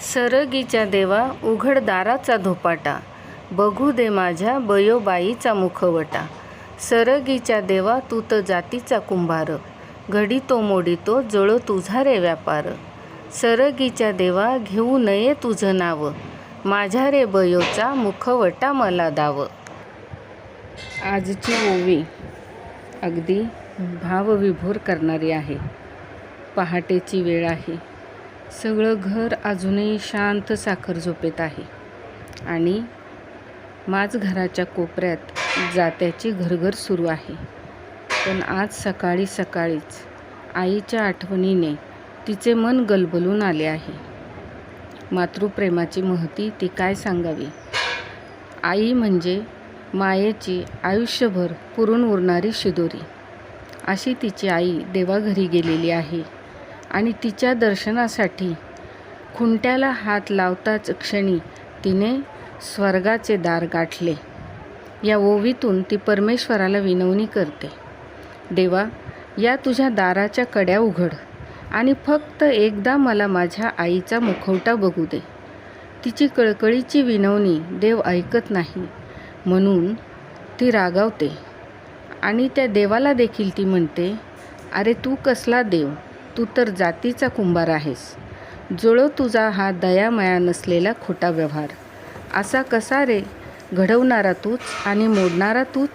सरगीच्या देवा उघड दाराचा धोपाटा. बघू दे माझ्या बयोबाईचा मुखवटा. सरगीच्या देवा तू तर जातीचा कुंभार. घडितो मोडितो जळो तुझा रे व्यापार. सरगीच्या देवा घेऊ नये तुझं नाव. माझ्या रे बयोचा मुखवटा मला दाव. आजची ओवी अगदी भावविभोर करणारी आहे. पहाटेची वेळ आहे. सगळं घर अजूनही शांत साखर झोपेत आहे. आणि माझ घराच्या कोपऱ्यात जात्याची घरघर सुरू आहे. पण आज सकाळी सकाळीच आईच्या आठवणीने तिचे मन गलबलून आले आहे. मातृप्रेमाची महती ती काय सांगावी? आई म्हणजे मायेची आयुष्यभर पुरून उरणारी शिदोरी. अशी तिची आई देवाघरी गेलेली आहे. आणि तिच्या दर्शनासाठी खुंट्याला हात लावताच क्षणी तिने स्वर्गाचे दार गाठले. या ओवीतून ती परमेश्वराला विनवणी करते. देवा या तुझ्या दाराच्या कड्या उघड आणि फक्त एकदा मला माझ्या आईचा मुखवटा बघू दे. तिची कळकळीची विनवणी देव ऐकत नाही. म्हणून ती रागावते आणि त्या देवाला देखील ती म्हणते अरे तू कसला देव? तू तर जातीचा कुंभार आहेस. जुळो तुझा हा दयामया नसलेला खोटा व्यवहार. असा कसा रे? घडवणारा तूच आणि मोडणारा तूच?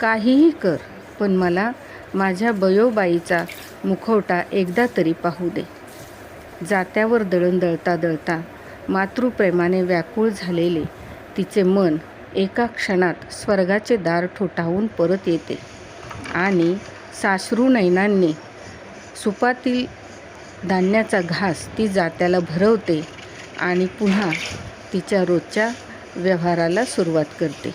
काहीही कर पण मला माझ्या बयोबाईचा मुखवटा एकदा तरी पाहू दे. जात्यावर दळण दळता दळता मातृप्रेमाने व्याकुळ झालेले तिचे मन एका क्षणात स्वर्गाचे दार ठोठावून परत येते. आणि सासरू नैनांनी सुपातील धान्याचा घास ती जात्याला भरवते आणि पुन्हा तिच्या रोजच्या व्यवहाराला सुरुवात करते.